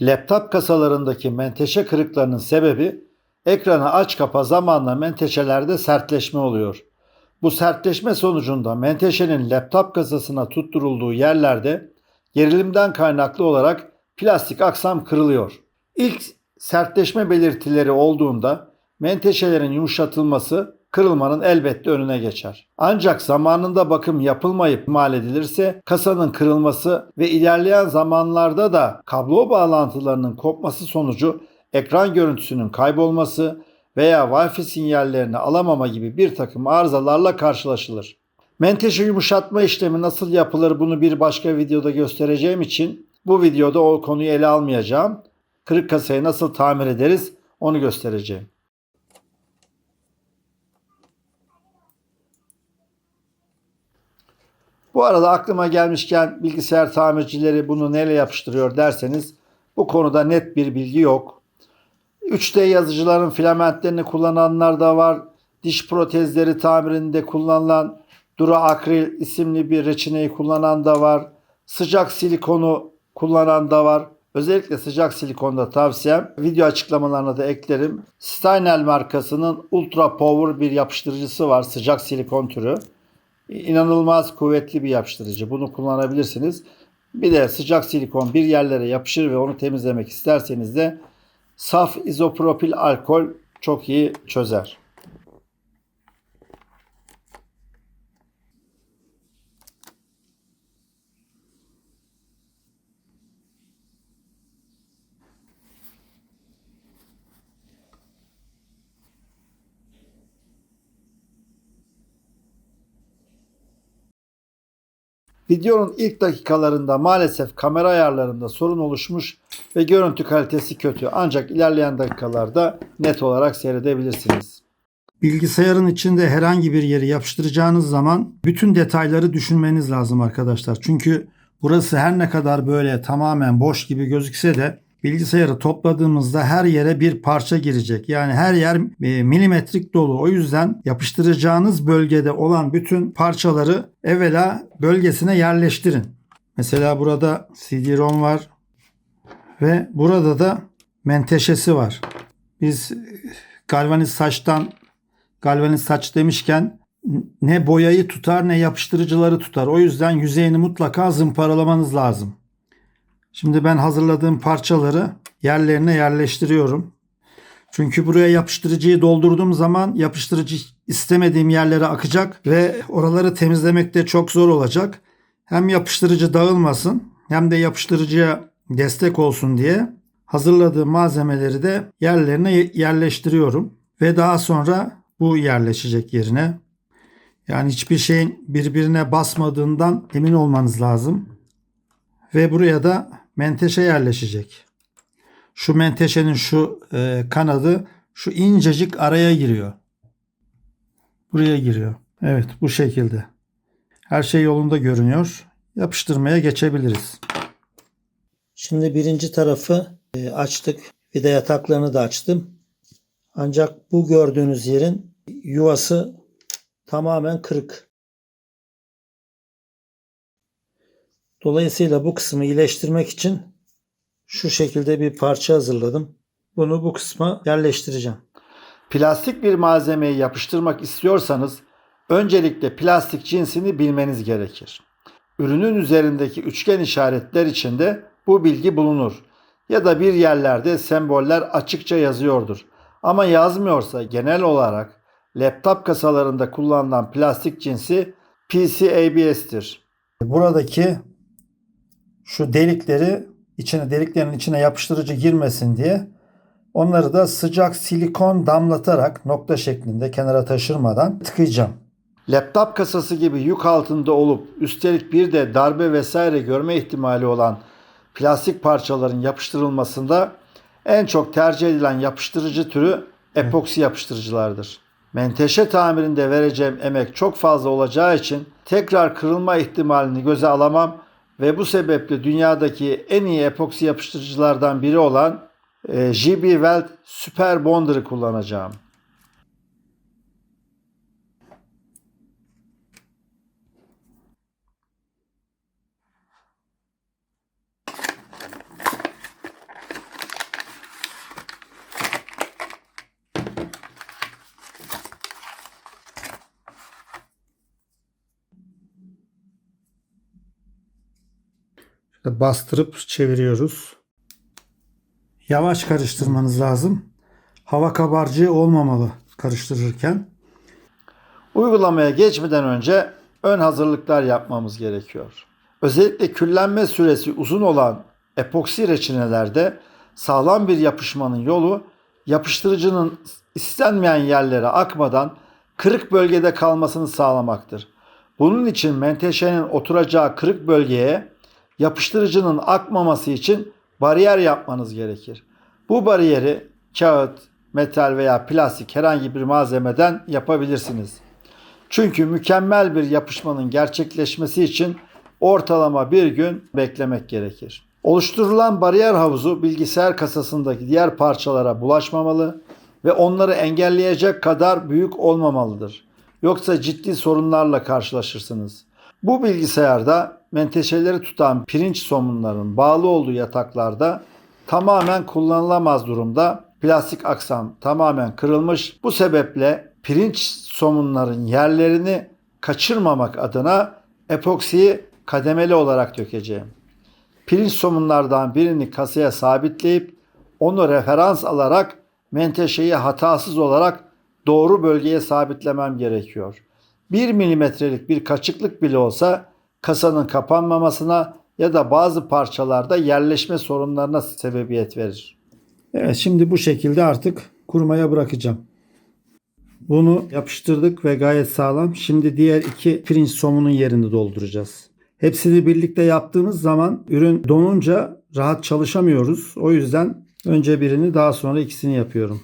Laptop kasalarındaki menteşe kırıklarının sebebi ekranı aç kapa zamanla menteşelerde sertleşme oluyor. Bu sertleşme sonucunda menteşenin laptop kasasına tutturulduğu yerlerde gerilimden kaynaklı olarak plastik aksam kırılıyor. İlk sertleşme belirtileri olduğunda menteşelerin yumuşatılması kırılmanın elbette önüne geçer. Ancak zamanında bakım yapılmayıp mal edilirse kasanın kırılması ve ilerleyen zamanlarda da kablo bağlantılarının kopması sonucu ekran görüntüsünün kaybolması veya Wi-Fi sinyallerini alamama gibi bir takım arızalarla karşılaşılır. Menteşe yumuşatma işlemi nasıl yapılır bunu bir başka videoda göstereceğim için bu videoda o konuyu ele almayacağım. Kırık kasayı nasıl tamir ederiz onu göstereceğim. Bu arada aklıma gelmişken bilgisayar tamircileri bunu neyle yapıştırıyor derseniz bu konuda net bir bilgi yok. 3D yazıcıların filamentlerini kullananlar da var. Diş protezleri tamirinde kullanılan Dura Akril isimli bir reçineyi kullanan da var. Sıcak silikonu kullanan da var. Özellikle sıcak silikonda tavsiyem video açıklamalarına da eklerim. Steinel markasının Ultra Power bir yapıştırıcısı var. Sıcak silikon türü. İnanılmaz kuvvetli bir yapıştırıcı. Bunu kullanabilirsiniz. Bir de sıcak silikon bir yerlere yapışır ve onu temizlemek isterseniz de saf izopropil alkol çok iyi çözer. Videonun ilk dakikalarında maalesef kamera ayarlarında sorun oluşmuş ve görüntü kalitesi kötü. Ancak ilerleyen dakikalarda net olarak seyredebilirsiniz. Bilgisayarın içinde herhangi bir yeri yapıştıracağınız zaman bütün detayları düşünmeniz lazım arkadaşlar. Çünkü burası her ne kadar böyle tamamen boş gibi gözükse de bilgisayarı topladığımızda her yere bir parça girecek. Yani her yer e, milimetrik dolu. O yüzden yapıştıracağınız bölgede olan bütün parçaları evvela bölgesine yerleştirin. Mesela burada CD-ROM var ve burada da menteşesi var. Biz galvaniz saçtan galvaniz saç demişken ne boyayı tutar ne yapıştırıcıları tutar. O yüzden yüzeyini mutlaka zımparalamanız lazım. Şimdi ben hazırladığım parçaları yerlerine yerleştiriyorum. Çünkü buraya yapıştırıcıyı doldurduğum zaman yapıştırıcı istemediğim yerlere akacak ve oraları temizlemek de çok zor olacak. Hem yapıştırıcı dağılmasın hem de yapıştırıcıya destek olsun diye hazırladığım malzemeleri de yerlerine yerleştiriyorum ve daha sonra bu yerleşecek yerine. Yani hiçbir şeyin birbirine basmadığından emin olmanız lazım. Ve buraya da menteşe yerleşecek. Şu menteşenin şu e, kanadı şu incecik araya giriyor. Buraya giriyor. Evet bu şekilde. Her şey yolunda görünüyor. Yapıştırmaya geçebiliriz. Şimdi birinci tarafı e, açtık. Vida yataklarını da açtım. Ancak bu gördüğünüz yerin yuvası tamamen kırık. Dolayısıyla bu kısmı iyileştirmek için şu şekilde bir parça hazırladım. Bunu bu kısma yerleştireceğim. Plastik bir malzemeyi yapıştırmak istiyorsanız öncelikle plastik cinsini bilmeniz gerekir. Ürünün üzerindeki üçgen işaretler içinde bu bilgi bulunur ya da bir yerlerde semboller açıkça yazıyordur. Ama yazmıyorsa genel olarak laptop kasalarında kullanılan plastik cinsi PCABS'tir. Buradaki şu delikleri içine deliklerin içine yapıştırıcı girmesin diye onları da sıcak silikon damlatarak nokta şeklinde kenara taşırmadan tıkayacağım. Laptop kasası gibi yük altında olup üstelik bir de darbe vesaire görme ihtimali olan plastik parçaların yapıştırılmasında en çok tercih edilen yapıştırıcı türü epoksi yapıştırıcılardır. Menteşe tamirinde vereceğim emek çok fazla olacağı için tekrar kırılma ihtimalini göze alamam ve bu sebeple dünyadaki en iyi epoksi yapıştırıcılardan biri olan e, JB Weld Super Bonder'ı kullanacağım. Bastırıp çeviriyoruz. Yavaş karıştırmanız lazım. Hava kabarcığı olmamalı karıştırırken. Uygulamaya geçmeden önce ön hazırlıklar yapmamız gerekiyor. Özellikle küllenme süresi uzun olan epoksi reçinelerde sağlam bir yapışmanın yolu yapıştırıcının istenmeyen yerlere akmadan kırık bölgede kalmasını sağlamaktır. Bunun için menteşenin oturacağı kırık bölgeye yapıştırıcının akmaması için bariyer yapmanız gerekir. Bu bariyeri kağıt, metal veya plastik herhangi bir malzemeden yapabilirsiniz. Çünkü mükemmel bir yapışmanın gerçekleşmesi için ortalama bir gün beklemek gerekir. Oluşturulan bariyer havuzu bilgisayar kasasındaki diğer parçalara bulaşmamalı ve onları engelleyecek kadar büyük olmamalıdır. Yoksa ciddi sorunlarla karşılaşırsınız. Bu bilgisayarda menteşeleri tutan pirinç somunların bağlı olduğu yataklarda tamamen kullanılamaz durumda plastik aksam tamamen kırılmış. Bu sebeple pirinç somunların yerlerini kaçırmamak adına epoksiyi kademeli olarak dökeceğim. Pirinç somunlardan birini kasaya sabitleyip onu referans alarak menteşeyi hatasız olarak doğru bölgeye sabitlemem gerekiyor. 1 milimetrelik bir kaçıklık bile olsa kasanın kapanmamasına ya da bazı parçalarda yerleşme sorunlarına sebebiyet verir. Evet şimdi bu şekilde artık kurumaya bırakacağım. Bunu yapıştırdık ve gayet sağlam. Şimdi diğer iki pirinç somunun yerini dolduracağız. Hepsini birlikte yaptığımız zaman ürün donunca rahat çalışamıyoruz. O yüzden önce birini daha sonra ikisini yapıyorum.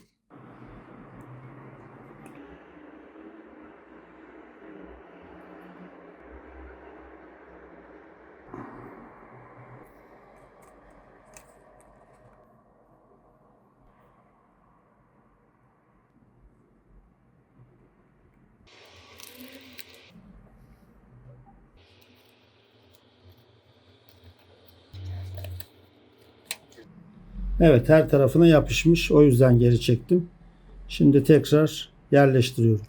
Evet her tarafına yapışmış. O yüzden geri çektim. Şimdi tekrar yerleştiriyorum.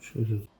Şöyle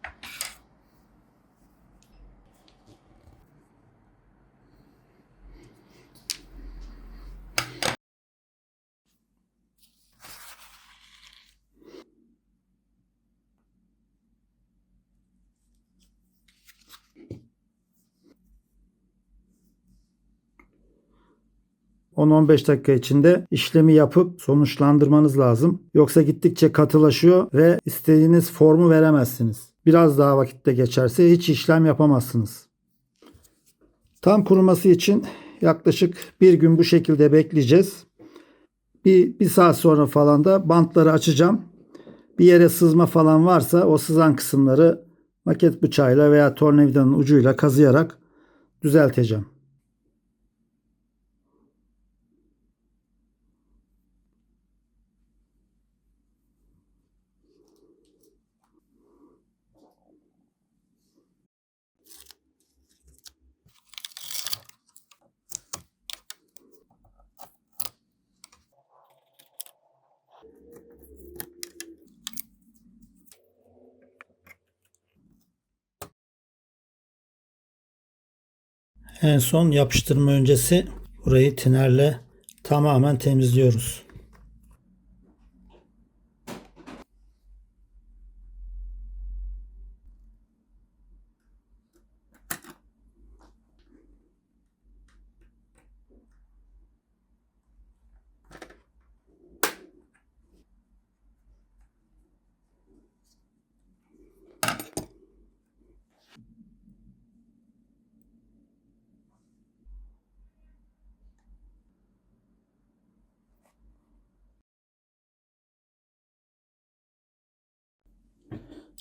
...10-15 dakika içinde işlemi yapıp sonuçlandırmanız lazım. Yoksa gittikçe katılaşıyor ve istediğiniz formu veremezsiniz. Biraz daha vakitte geçerse hiç işlem yapamazsınız. Tam kuruması için yaklaşık bir gün bu şekilde bekleyeceğiz. Bir, bir saat sonra falan da bantları açacağım. Bir yere sızma falan varsa o sızan kısımları maket bıçağıyla veya tornavidanın ucuyla kazıyarak düzelteceğim. En son yapıştırma öncesi burayı tinerle tamamen temizliyoruz.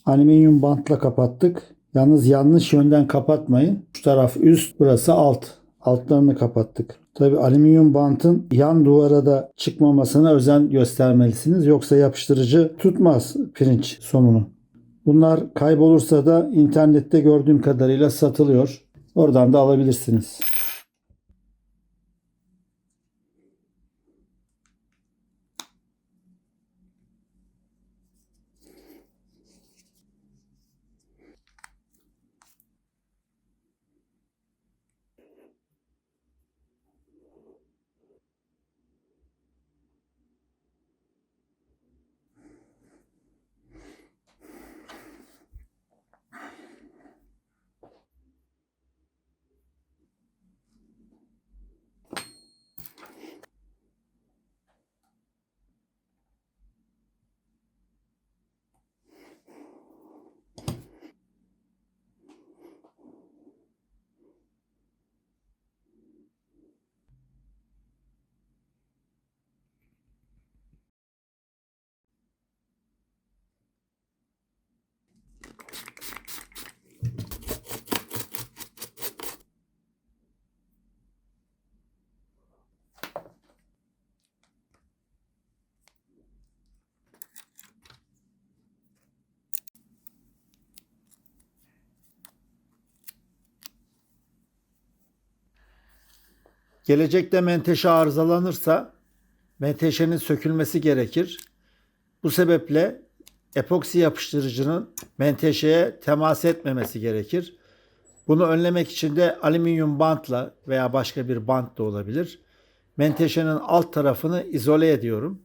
Alüminyum bantla kapattık. Yalnız yanlış yönden kapatmayın. Şu taraf üst, burası alt. Altlarını kapattık. Tabi alüminyum bantın yan duvara da çıkmamasına özen göstermelisiniz. Yoksa yapıştırıcı tutmaz pirinç somunu. Bunlar kaybolursa da internette gördüğüm kadarıyla satılıyor. Oradan da alabilirsiniz. Gelecekte menteşe arızalanırsa menteşenin sökülmesi gerekir. Bu sebeple epoksi yapıştırıcının menteşeye temas etmemesi gerekir. Bunu önlemek için de alüminyum bantla veya başka bir bant da olabilir. Menteşenin alt tarafını izole ediyorum.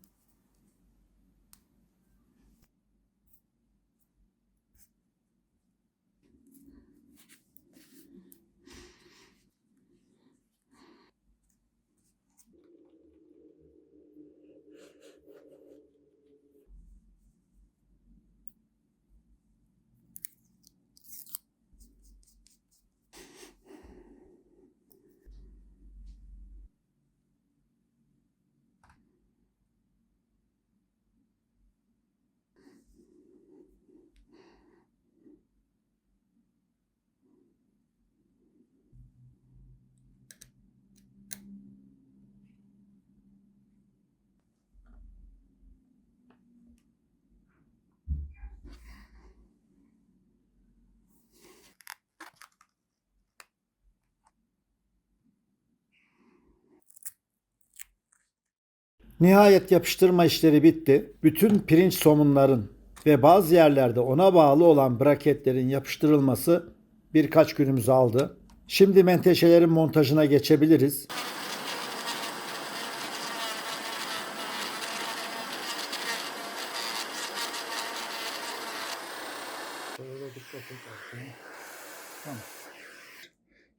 Nihayet yapıştırma işleri bitti. Bütün pirinç somunların ve bazı yerlerde ona bağlı olan braketlerin yapıştırılması birkaç günümüzü aldı. Şimdi menteşelerin montajına geçebiliriz.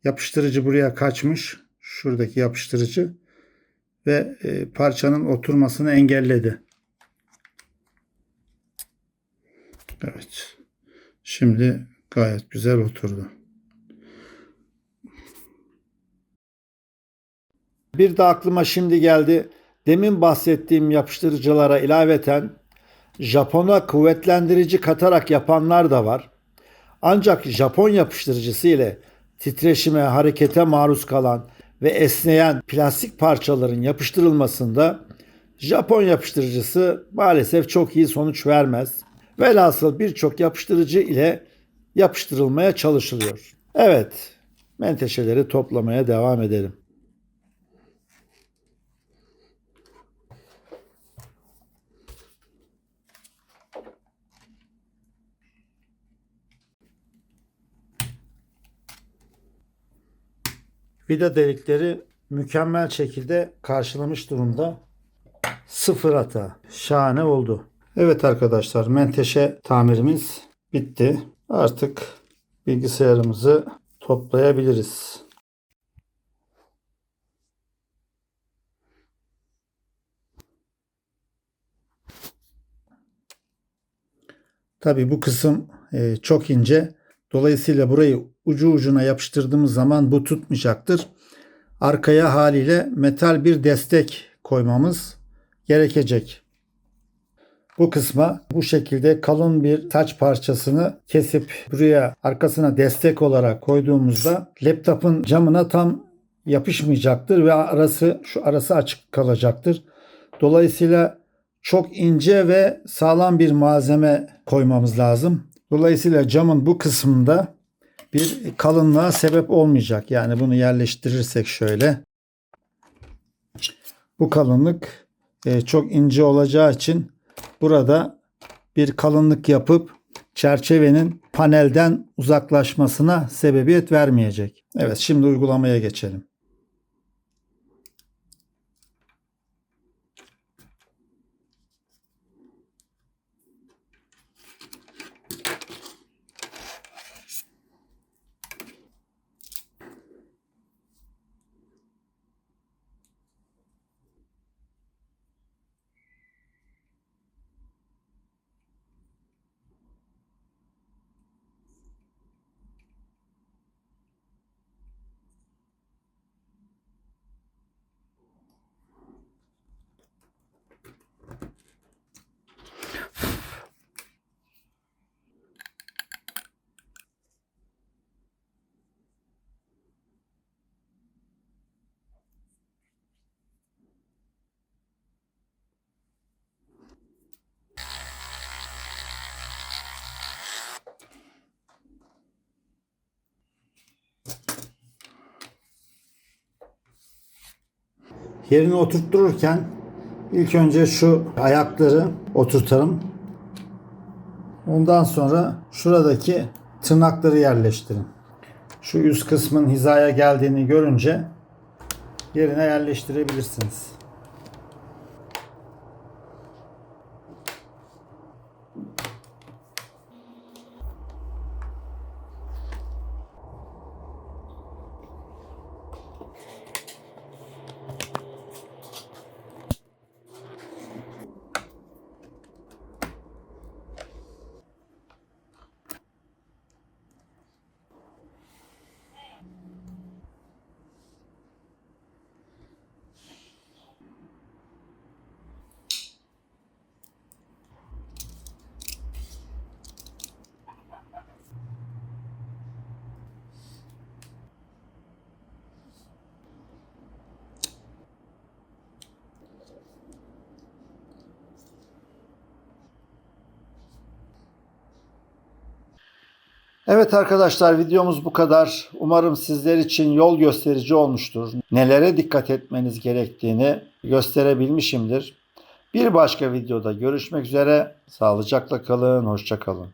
Yapıştırıcı buraya kaçmış. Şuradaki yapıştırıcı ve e, parçanın oturmasını engelledi. Evet. Şimdi gayet güzel oturdu. Bir de aklıma şimdi geldi. Demin bahsettiğim yapıştırıcılara ilaveten Japon'a kuvvetlendirici katarak yapanlar da var. Ancak Japon yapıştırıcısı ile titreşime, harekete maruz kalan ve esneyen plastik parçaların yapıştırılmasında Japon yapıştırıcısı maalesef çok iyi sonuç vermez. Velhasıl birçok yapıştırıcı ile yapıştırılmaya çalışılıyor. Evet, menteşeleri toplamaya devam edelim. Vida delikleri mükemmel şekilde karşılamış durumda. Sıfır hata. Şahane oldu. Evet arkadaşlar menteşe tamirimiz bitti. Artık bilgisayarımızı toplayabiliriz. Tabi bu kısım e, çok ince. Dolayısıyla burayı ucu ucuna yapıştırdığımız zaman bu tutmayacaktır. Arkaya haliyle metal bir destek koymamız gerekecek. Bu kısma bu şekilde kalın bir taç parçasını kesip buraya arkasına destek olarak koyduğumuzda laptopun camına tam yapışmayacaktır ve arası şu arası açık kalacaktır. Dolayısıyla çok ince ve sağlam bir malzeme koymamız lazım. Dolayısıyla camın bu kısmında bir kalınlığa sebep olmayacak. Yani bunu yerleştirirsek şöyle. Bu kalınlık e, çok ince olacağı için burada bir kalınlık yapıp çerçevenin panelden uzaklaşmasına sebebiyet vermeyecek. Evet şimdi uygulamaya geçelim. Yerine oturttururken ilk önce şu ayakları oturtalım. Ondan sonra şuradaki tırnakları yerleştirin. Şu üst kısmın hizaya geldiğini görünce yerine yerleştirebilirsiniz. Evet arkadaşlar videomuz bu kadar. Umarım sizler için yol gösterici olmuştur. Nelere dikkat etmeniz gerektiğini gösterebilmişimdir. Bir başka videoda görüşmek üzere. Sağlıcakla kalın, hoşça kalın.